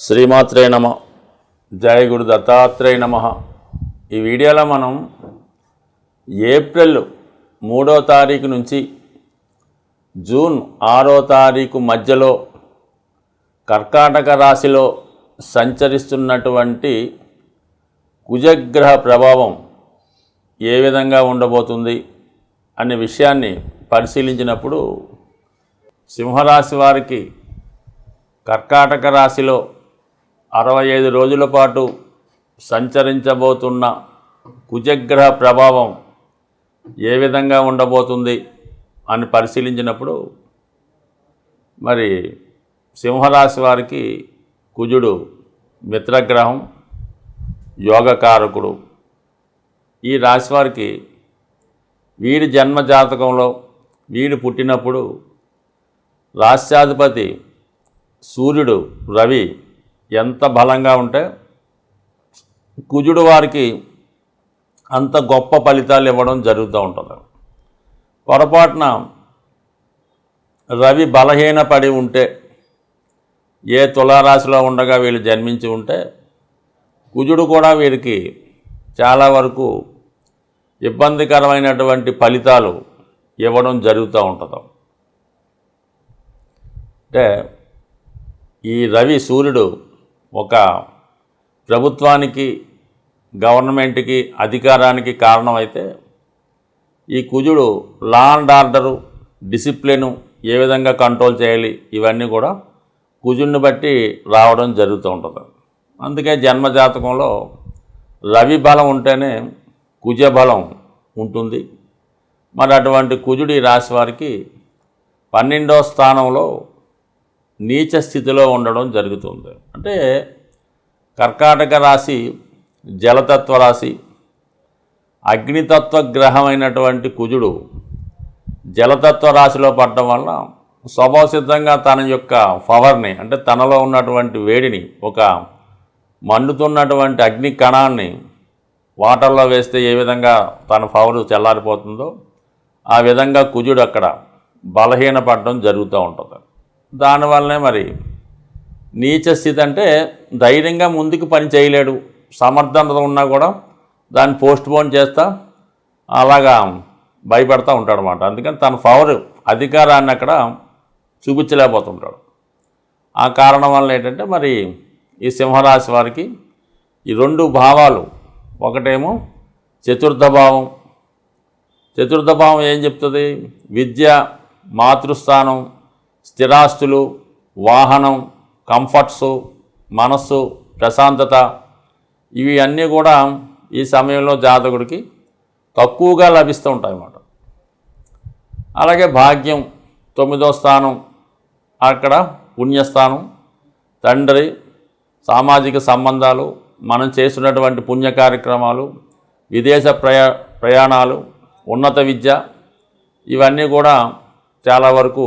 శ్రీమాత్రే నమ. జయ గురు దత్తాత్రేయ నమ. ఈ వీడియోలో మనం ఏప్రిల్ మూడో తారీఖు నుంచి జూన్ ఆరో తారీఖు మధ్యలో కర్కాటక రాశిలో సంచరిస్తున్నటువంటి కుజగ్రహ ప్రభావం ఏ విధంగా ఉండబోతుంది అనే విషయాన్ని పరిశీలించినప్పుడు సింహరాశి వారికి కర్కాటక రాశిలో అరవై ఐదు రోజుల పాటు సంచరించబోతున్న కుజగ్రహ ప్రభావం ఏ విధంగా ఉండబోతుంది అని పరిశీలించినప్పుడు మరి సింహరాశి వారికి కుజుడు మిత్రగ్రహం యోగకారకుడు. ఈ రాశి వారికి వీడి జన్మ జాతకంలో వీడు పుట్టినప్పుడు రాష్ట్రాధిపతి సూర్యుడు రవి ఎంత బలంగా ఉంటే కుజుడు వారికి అంత గొప్ప ఫలితాలు ఇవ్వడం జరుగుతూ ఉంటుంది. పొరపాటున రవి బలహీన పడి ఉంటే ఏ తులారాశిలో ఉండగా వీళ్ళు జన్మించి ఉంటే కుజుడు కూడా వీరికి చాలా వరకు ఇబ్బందికరమైనటువంటి ఫలితాలు ఇవ్వడం జరుగుతూ ఉంటుంది. అంటే ఈ రవి సూర్యుడు ఒక ప్రభుత్వానికి గవర్నమెంట్కి అధికారానికి కారణమైతే ఈ కుజుడు లా అండ్ ఆర్డరు డిసిప్లిను ఏ విధంగా కంట్రోల్ చేయాలి ఇవన్నీ కూడా కుజుడిని బట్టి రావడం జరుగుతూ ఉంటుంది. అందుకే జన్మజాతకంలో రవి బలం ఉంటేనే కుజ బలం ఉంటుంది. మరి అటువంటి కుజుడి రాశి వారికి పన్నెండో స్థానంలో నీచ స్థితిలో ఉండడం జరుగుతుంది. అంటే కర్కాటక రాశి జలతత్వ రాశి అగ్నితత్వ గ్రహమైనటువంటి కుజుడు జలతత్వ రాశిలో పడటం వల్ల స్వభావసిద్ధంగా తన యొక్క పవర్ని అంటే తనలో ఉన్నటువంటి వేడిని ఒక మండుతున్నటువంటి అగ్ని కణాన్ని వాటర్లో వేస్తే ఏ విధంగా తన పవర్ చల్లారిపోతుందో ఆ విధంగా కుజుడు అక్కడ బలహీనపడడం జరుగుతూ ఉంటుంది. దానివల్లనే మరి నీచ స్థితి అంటే ధైర్యంగా ముందుకు పని చేయలేడు. సమర్థత ఉన్నా కూడా దాన్ని పోస్ట్ పోన్ చేస్తా అలాగా భయపడతా ఉంటాడు అనమాట అందుకని తన పవర్ అధికారాన్ని అక్కడ చూపించలేకపోతుంటాడు. ఆ కారణం వల్ల ఏంటంటే మరి ఈ సింహరాశి వారికి ఈ రెండు భావాలు. ఒకటేమో చతుర్థ భావం. చతుర్థ భావం ఏం చెప్తుంది? విద్య మాతృస్థానం స్థిరాస్తులు వాహనం కంఫర్ట్స్ మనస్సు ప్రశాంతత ఇవి అన్నీ కూడా ఈ సమయంలో జాతకుడికి తక్కువగా లభిస్తూ ఉంటాయి అన్నమాట అలాగే భాగ్యం తొమ్మిదో స్థానం అక్కడ పుణ్యస్థానం తండ్రి సామాజిక సంబంధాలు మనం చేస్తున్నటువంటి పుణ్య కార్యక్రమాలు విదేశ ప్రయా ప్రయాణాలు ఉన్నత విద్య ఇవన్నీ కూడా చాలా వరకు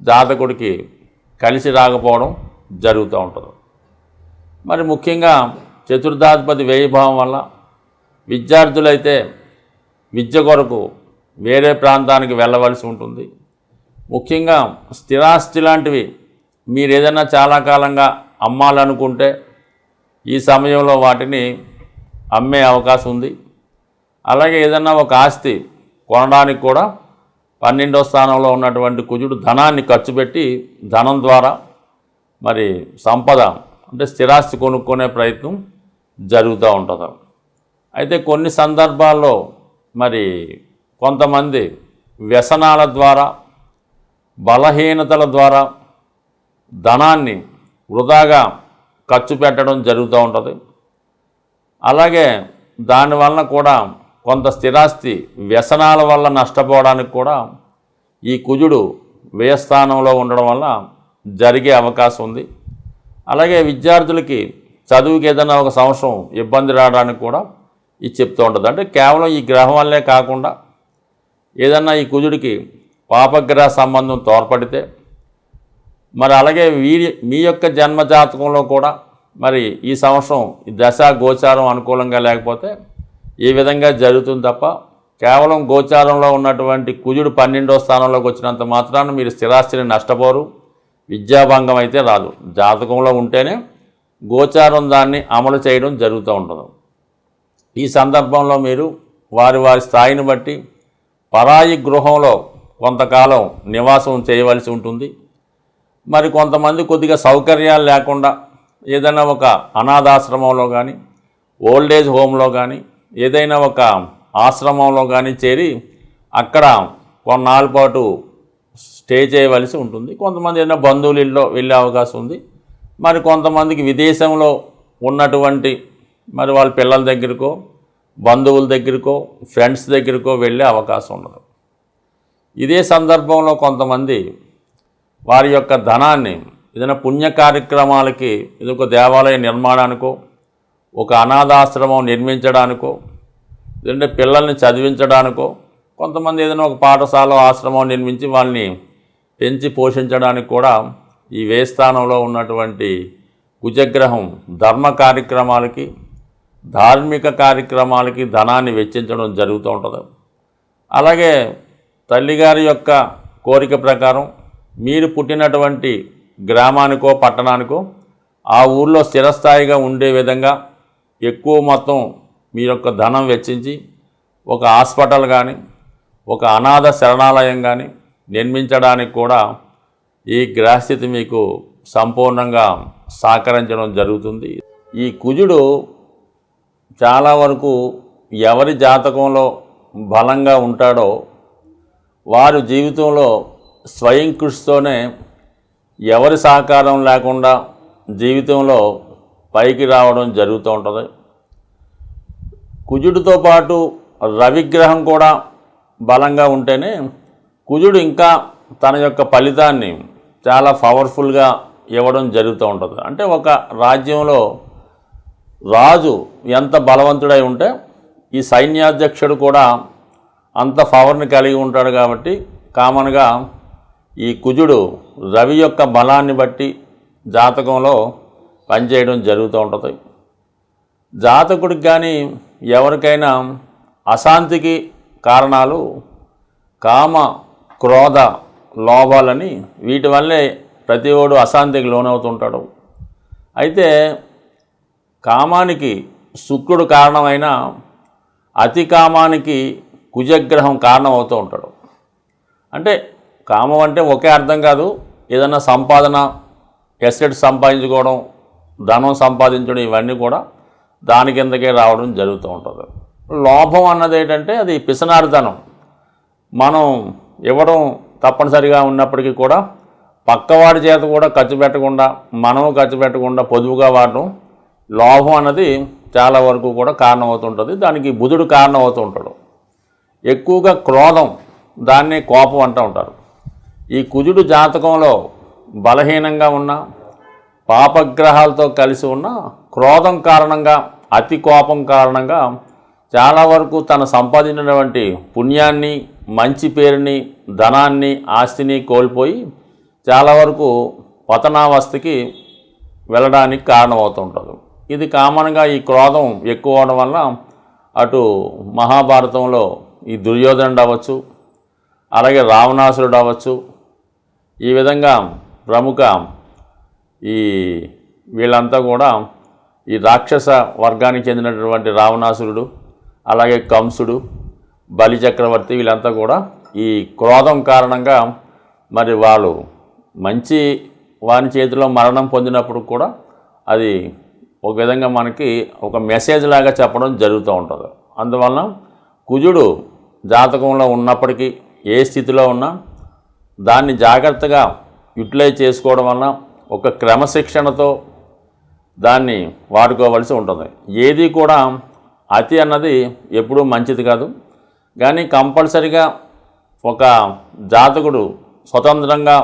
జాతకుడికి కలిసి రాకపోవడం జరుగుతూ ఉంటుంది. మరి ముఖ్యంగా చతుర్థాధిపతి వ్యయభావం వల్ల విద్యార్థులైతే విద్య కొరకు వేరే ప్రాంతానికి వెళ్ళవలసి ఉంటుంది. ముఖ్యంగా స్థిరాస్తి లాంటివి మీరు ఏదైనా చాలా కాలంగా అమ్మాలనుకుంటే ఈ సమయంలో వాటిని అమ్మే అవకాశం ఉంది. అలాగే ఏదైనా ఒక ఆస్తి కొనడానికి కూడా పన్నెండో స్థానంలో ఉన్నటువంటి కుజుడు ధనాన్ని ఖర్చు పెట్టి ధనం ద్వారా మరి సంపద అంటే స్థిరాస్తి కొనుక్కునే ప్రయత్నం జరుగుతూ ఉంటుంది. అయితే కొన్ని సందర్భాల్లో మరి కొంతమంది వ్యసనాల ద్వారా బలహీనతల ద్వారా ధనాన్ని వృధాగా ఖర్చు పెట్టడం జరుగుతూ ఉంటుంది. అలాగే దానివలన కూడా కొంత స్థిరాస్తి వ్యసనాల వల్ల నష్టపోవడానికి కూడా ఈ కుజుడు వ్యయస్థానంలో ఉండడం వల్ల జరిగే అవకాశం ఉంది. అలాగే విద్యార్థులకి చదువుకి ఏదైనా ఒక సంవత్సరం ఇబ్బంది రావడానికి కూడా ఇది చెప్తూ ఉంటుంది. అంటే కేవలం ఈ గ్రహం వల్లే కాకుండా ఏదన్నా ఈ కుజుడికి పాపగ్రహ సంబంధం తోడ్పడితే మరి అలాగే వీరి మీ యొక్క జన్మ జాతకంలో కూడా మరి ఈ సంవత్సరం ఈ దశ గోచారం అనుకూలంగా లేకపోతే ఈ విధంగా జరుగుతుంది తప్ప కేవలం గోచారంలో ఉన్నటువంటి కుజుడు పన్నెండో స్థానంలోకి వచ్చినంత మాత్రాన మీరు స్థిరాస్తిని నష్టపోరు. విద్యాభంగం అయితే రాదు. జాతకంలో ఉంటేనే గోచారం దాన్ని అమలు చేయడం జరుగుతూ ఉంటుంది. ఈ సందర్భంలో మీరు వారి వారి స్థాయిని బట్టి పరాయి గృహంలో కొంతకాలం నివాసం చేయవలసి ఉంటుంది. మరి కొంతమంది కొద్దిగా సౌకర్యాలు లేకుండా ఏదైనా ఒక అనాథాశ్రమంలో కానీ ఓల్డేజ్ హోమ్లో కానీ ఏదైనా ఒక ఆశ్రమంలో కానీ చేరి అక్కడ కొన్నాళ్ళ పాటు స్టే చేయవలసి ఉంటుంది. కొంతమంది ఏదైనా బంధువులు ఇల్లో వెళ్ళే అవకాశం ఉంది. మరి కొంతమందికి విదేశంలో ఉన్నటువంటి మరి వాళ్ళ పిల్లల దగ్గరకో బంధువుల దగ్గరకో ఫ్రెండ్స్ దగ్గరకో వెళ్ళే అవకాశం ఉండదు. ఇదే సందర్భంలో కొంతమంది వారి యొక్క ధనాన్ని ఏదైనా పుణ్య కార్యక్రమాలకి ఇది ఒక దేవాలయ నిర్మాణానికో ఒక అనాథాశ్రమం నిర్మించడానికో లేదంటే పిల్లల్ని చదివించడానికో కొంతమంది ఏదైనా ఒక పాఠశాల ఆశ్రమం నిర్మించి వాళ్ళని పెంచి పోషించడానికి కూడా ఈ వేస్థానంలో ఉన్నటువంటి కుజగ్రహం ధర్మ కార్యక్రమాలకి ధార్మిక కార్యక్రమాలకి ధనాన్ని వెచ్చించడం జరుగుతూ ఉంటుంది. అలాగే తల్లిగారి యొక్క కోరిక ప్రకారం మీరు పుట్టినటువంటి గ్రామానికో పట్టణానికో ఆ ఊర్లో స్థిరస్థాయిగా ఉండే విధంగా ఎక్కువ మొత్తం మీ యొక్క ధనం వెచ్చించి ఒక హాస్పిటల్ కానీ ఒక అనాథ శరణాలయం కానీ నిర్మించడానికి కూడా ఈ గ్రహస్థితి మీకు సంపూర్ణంగా సహకరించడం జరుగుతుంది. ఈ కుజుడు చాలా వరకు ఎవరి జాతకంలో బలంగా ఉంటాడో వారు జీవితంలో స్వయం కృషితోనే ఎవరి సహకారం లేకుండా జీవితంలో పైకి రావడం జరుగుతూ ఉంటుంది. కుజుడితో పాటు రవిగ్రహం కూడా బలంగా ఉంటేనే కుజుడు ఇంకా తన యొక్క ఫలితాన్ని చాలా పవర్ఫుల్గా ఇవ్వడం జరుగుతూ ఉంటుంది. అంటే ఒక రాజ్యంలో రాజు ఎంత బలవంతుడై ఉంటే ఈ సైన్యాధ్యక్షుడు కూడా అంత పవర్ని కలిగి ఉంటాడు కాబట్టి కామన్గా ఈ కుజుడు రవి యొక్క బలాన్ని బట్టి జాతకంలో పనిచేయడం జరుగుతూ ఉంటుంది. జాతకుడికి కానీ ఎవరికైనా అశాంతికి కారణాలు కామ క్రోధ లోభాలని వీటి వల్లే ప్రతి ఓడు అశాంతికి లోనవుతుంటాడు అయితే కామానికి శుక్రుడు కారణమైన అతి కామానికి కుజగ్రహం కారణం అవుతూ ఉంటాడు. అంటే కామం అంటే ఒకే అర్థం కాదు ఏదైనా సంపాదన ఎసెట్ సంపాదించుకోవడం ధనం సంపాదించడం ఇవన్నీ కూడా దాని కిందకే రావడం జరుగుతూ ఉంటుంది. లోభం అన్నది ఏంటంటే అది పిసనారితనం. మనం ఇవ్వడం తప్పనిసరిగా ఉన్నప్పటికీ కూడా పక్కవాడి చేత కూడా ఖర్చు పెట్టకుండా మనం ఖర్చు పెట్టకుండా పొదుపుగా వాడడం లోభం అన్నది చాలా వరకు కూడా కారణమవుతుంటుంది. దానికి బుధుడు కారణమవుతూ ఉంటాడు ఎక్కువగా క్రోధం దాన్నే కోపం అంటూ ఉంటారు. ఈ కుజుడు జాతకంలో బలహీనంగా ఉన్న పాపగ్రహాలతో కలిసి ఉన్న క్రోధం కారణంగా అతి కోపం కారణంగా చాలా వరకు తను సంపాదించినటువంటి పుణ్యాన్ని మంచి పేరుని ధనాన్ని ఆస్తిని కోల్పోయి చాలా వరకు పతనావస్థకి వెళ్ళడానికి కారణమవుతుంటుంది. ఇది కామన్గా ఈ క్రోధం ఎక్కువ అవడం వల్ల అటు మహాభారతంలో ఈ దుర్యోధనుడు అవ్వచ్చు అలాగే రావణాసురుడు అవ్వచ్చు. ఈ విధంగా ప్రముఖ ఈ వీళ్ళంతా కూడా ఈ రాక్షస వర్గానికి చెందినటువంటి రావణాసురుడు అలాగే కంసుడు బలి చక్రవర్తి వీళ్ళంతా కూడా ఈ క్రోధం కారణంగా మరి వాళ్ళు మంచి వాని చేతిలో మరణం పొందినప్పుడు కూడా అది ఒక విధంగా మనకి ఒక మెసేజ్ లాగా చెప్పడం జరుగుతూ ఉంటుంది. అందువలన కుజుడు జాతకంలో ఉన్నప్పటికీ ఏ స్థితిలో ఉన్నా దాన్ని జాగ్రత్తగా యూటిలైజ్ చేసుకోవడం వలన ఒక క్రమశిక్షణతో దాన్ని వాడుకోవలసి ఉంటుంది. ఏది కూడా అతి అన్నది ఎప్పుడూ మంచిది కాదు. కానీ కంపల్సరిగా ఒక జాతకుడు స్వతంత్రంగా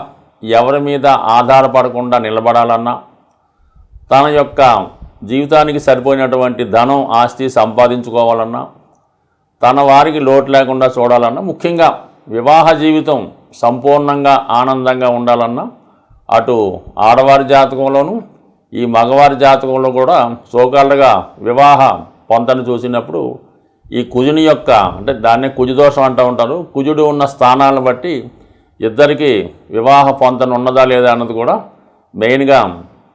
ఎవరి మీద ఆధారపడకుండా నిలబడాలన్నా తన యొక్క జీవితానికి సరిపోయినటువంటి ధనం ఆస్తి సంపాదించుకోవాలన్నా తన వారికి లోటు లేకుండా చూడాలన్నా ముఖ్యంగా వివాహ జీవితం సంపూర్ణంగా ఆనందంగా ఉండాలన్నా అటు ఆడవారి జాతకంలోనూ ఈ మగవారి జాతకంలో కూడా సోకాళ్ళుగా వివాహ పొంతను చూసినప్పుడు ఈ కుజుని యొక్క అంటే దాన్నే కుజుదోషం అంటూ ఉంటారు. కుజుడు ఉన్న స్థానాలను బట్టి ఇద్దరికి వివాహ పొంతన ఉన్నదా లేదా అన్నది కూడా మెయిన్గా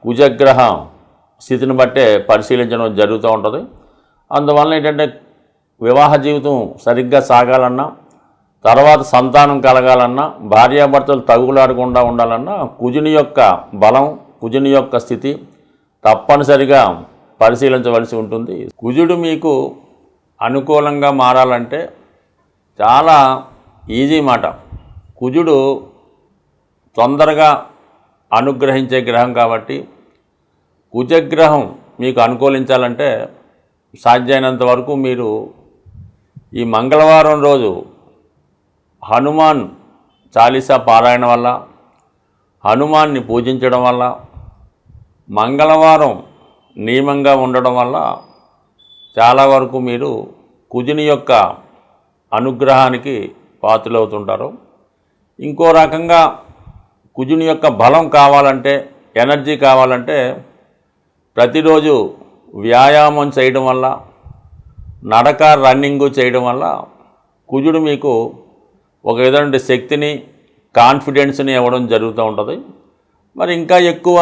కుజగ్రహ స్థితిని బట్టే పరిశీలించడం జరుగుతూ ఉంటుంది. అందువలన ఏంటంటే వివాహ జీవితం సరిగ్గా సాగాలన్నా తర్వాత సంతానం కలగాలన్నా భార్యాభర్తలు తగులాడకుండా ఉండాలన్నా కుజుని యొక్క బలం కుజుని యొక్క స్థితి తప్పనిసరిగా పరిశీలించవలసి ఉంటుంది. కుజుడు మీకు అనుకూలంగా మారాలంటే చాలా ఈజీ మాట. కుజుడు తొందరగా అనుగ్రహించే గ్రహం కాబట్టి కుజగ్రహం మీకు అనుకూలించాలంటే సాధ్యమైనంత వరకు మీరు ఈ మంగళవారం రోజు హనుమాన్ చాలీసా పారాయణ వల్ల హనుమాన్ని పూజించడం వల్ల మంగళవారం నియమంగా ఉండడం వల్ల చాలా వరకు మీరు కుజుని యొక్క అనుగ్రహానికి పాత్రలవుతుంటారు. ఇంకో రకంగా కుజుని యొక్క బలం కావాలంటే ఎనర్జీ కావాలంటే ప్రతిరోజు వ్యాయామం చేయడం వల్ల నడక రన్నింగ్ చేయడం వల్ల కుజుడు మీకు ఒక విధమైన శక్తిని కాన్ఫిడెన్స్ని ఇవ్వడం జరుగుతూ ఉంటుంది. మరి ఇంకా ఎక్కువ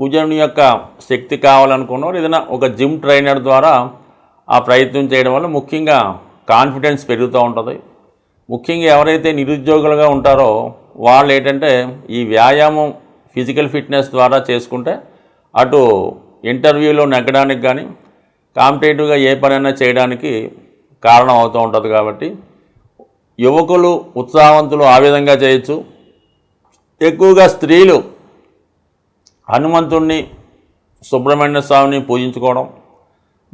కుజుని యొక్క శక్తి కావాలనుకున్నవారు ఏదైనా ఒక జిమ్ ట్రైనర్ ద్వారా ఆ ప్రయత్నం చేయడం వల్ల ముఖ్యంగా కాన్ఫిడెన్స్ పెరుగుతూ ఉంటుంది. ముఖ్యంగా ఎవరైతే నిరుద్యోగులుగా ఉంటారో వాళ్ళు ఏంటంటే ఈ వ్యాయామం ఫిజికల్ ఫిట్నెస్ ద్వారా చేసుకుంటే అటు ఇంటర్వ్యూలో నెగ్గడానికి కానీ కాంపిటేటివ్గా ఏ పనైనా చేయడానికి కారణం అవుతూ ఉంటుంది కాబట్టి యువకులు ఉత్సాహవంతులు ఆ విధంగా చేయొచ్చు. ఎక్కువగా స్త్రీలు హనుమంతుణ్ణి సుబ్రహ్మణ్య స్వామిని పూజించుకోవడం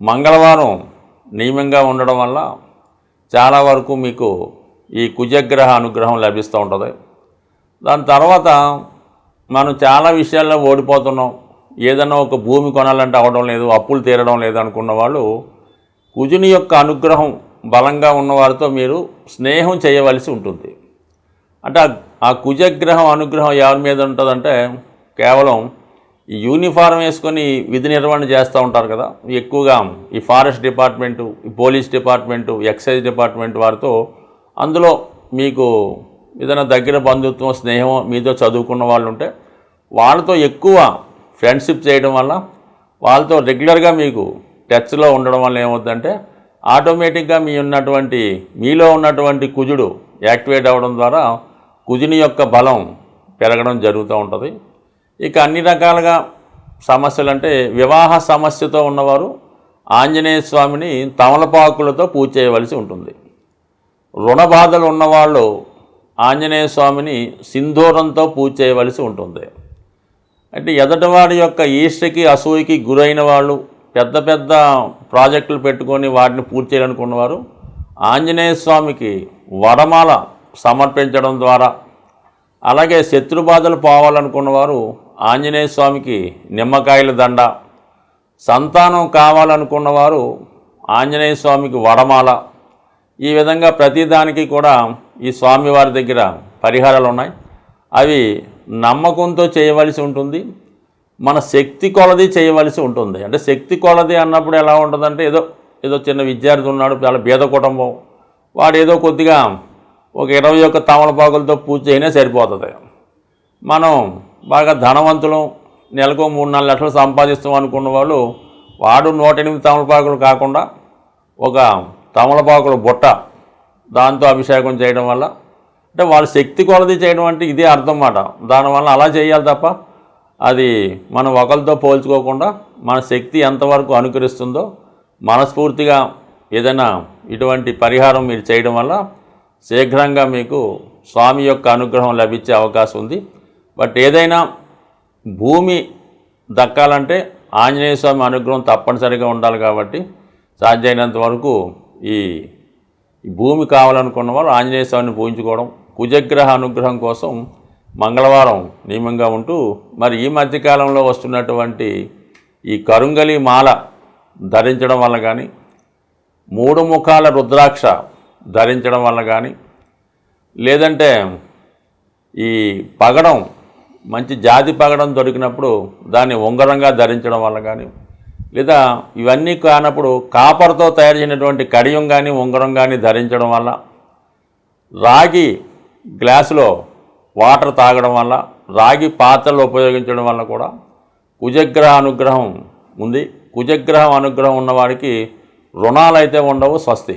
మంగళవారం నియమంగా ఉండడం వల్ల చాలా వరకు మీకు ఈ కుజగ్రహ అనుగ్రహం లభిస్తూ ఉంటుంది. దాని తర్వాత మనం చాలా విషయాల్లో ఓడిపోతున్నాం. ఏదైనా ఒక భూమి కొనాలంటే అవడం లేదు అప్పులు తీరడం లేదు అనుకున్న వాళ్ళు కుజుని యొక్క అనుగ్రహం బలంగా ఉన్నవారితో మీరు స్నేహం చేయవలసి ఉంటుంది. అంటే ఆ- కుజగ్రహం అనుగ్రహం ఎవరి మీద ఉంటుందంటే కేవలం ఈ యూనిఫారం వేసుకొని విధి నిర్వహణ చేస్తూ ఉంటారు కదా. ఎక్కువగా ఈ ఫారెస్ట్ డిపార్ట్మెంటు ఈ పోలీస్ డిపార్ట్మెంటు ఎక్సైజ్ డిపార్ట్మెంట్ వారితో అందులో మీకు ఏదైనా దగ్గర బంధుత్వం స్నేహం మీతో చదువుకున్న వాళ్ళు ఉంటే వాళ్ళతో ఎక్కువ ఫ్రెండ్షిప్ చేయడం వల్ల వాళ్ళతో రెగ్యులర్గా మీకు టచ్లో ఉండడం వల్ల ఏమవుతుందంటే ఆటోమేటిక్గా మీ ఉన్నటువంటి మీలో ఉన్నటువంటి కుజుడు యాక్టివేట్ అవ్వడం ద్వారా కుజుని యొక్క బలం పెరగడం జరుగుతూ ఉంటుంది. ఇక అన్ని రకాలుగా సమస్యలు అంటే వివాహ సమస్యతో ఉన్నవారు ఆంజనేయ స్వామిని తమలపాకులతో పూజ చేయవలసి ఉంటుంది. రుణ బాధలు ఉన్నవాళ్ళు ఆంజనేయ స్వామిని సింధూరంతో పూజ చేయవలసి ఉంటుంది. అంటే ఎదటివాడి యొక్క ఈష్టికి అసూయకి గురైన వాళ్ళు పెద్ద పెద్ద ప్రాజెక్టులు పెట్టుకొని వాటిని పూర్తి చేయాలనుకున్నవారు ఆంజనేయ స్వామికి వరమాల సమర్పించడం ద్వారా అలాగే శత్రు బాధలు పోవాలనుకున్నవారు ఆంజనేయ స్వామికి నిమ్మకాయల దండ సంతానం కావాలనుకున్నవారు ఆంజనేయ స్వామికి వడమాల. ఈ విధంగా ప్రతిదానికి కూడా ఈ స్వామివారి దగ్గర పరిహారాలు ఉన్నాయి. అవి నమ్మకంతో చేయవలసి ఉంటుంది. మన శక్తి కొలది చేయవలసి ఉంటుంది. అంటే శక్తి కొలది అన్నప్పుడు ఎలా ఉంటుందంటే ఏదో ఏదో చిన్న విద్యార్థి ఉన్నాడు చాలా బీద కుటుంబం. వాడు ఏదో కొద్దిగా ఒక ఇరవై ఒక్క తమలపాకులతో పూజ చేయనే సరిపోతుంది. మనం బాగా ధనవంతులం నెలకు మూడు నాలుగు లక్షలు సంపాదిస్తాం అనుకున్న వాళ్ళు వాడు నూట ఎనిమిది తమలపాకులు కాకుండా ఒక తమలపాకుల బుట్ట దాంతో అభిషేకం చేయడం వల్ల అంటే వాళ్ళ శక్తి కొలది చేయడం అంటే ఇదే అర్థం మాట. దానివల్ల అలా చేయాలి తప్ప అది మనం ఒకరితో పోల్చుకోకుండా మన శక్తి ఎంతవరకు అనుకరిస్తుందో మనస్ఫూర్తిగా ఏదైనా ఇటువంటి పరిహారం మీరు చేయడం వల్ల శీఘ్రంగా మీకు స్వామి యొక్క అనుగ్రహం లభించే అవకాశం ఉంది. బట్ ఏదైనా భూమి దక్కాలంటే ఆంజనేయ స్వామి అనుగ్రహం తప్పనిసరిగా ఉండాలి కాబట్టి సాధ్యమైనంత వరకు ఈ భూమి కావాలనుకున్న వాళ్ళు ఆంజనేయ స్వామిని పూజించుకోవడం కుజగ్రహ అనుగ్రహం కోసం మంగళవారం నియమంగా ఉంటూ మరి ఈ మధ్యకాలంలో వస్తున్నటువంటి ఈ కరుంగలి మాల ధరించడం వల్ల కానీ మూడు ముఖాల రుద్రాక్ష ధరించడం వల్ల కానీ లేదంటే ఈ పగడం మంచి జాతి పగడం దొరికినప్పుడు దాన్ని ఉంగరంగా ధరించడం వల్ల కానీ లేదా ఇవన్నీ కానప్పుడు కాపర్తో తయారు చేసినటువంటి కడియం కానీ ఉంగరం కానీ ధరించడం వల్ల రాగి గ్లాసులో వాటర్ తాగడం వల్ల రాగి పాత్రలు ఉపయోగించడం వల్ల కూడా కుజగ్రహ అనుగ్రహం ఉంది. కుజగ్రహం అనుగ్రహం ఉన్నవాడికి రుణాలు అయితే ఉండవు స్వస్తి.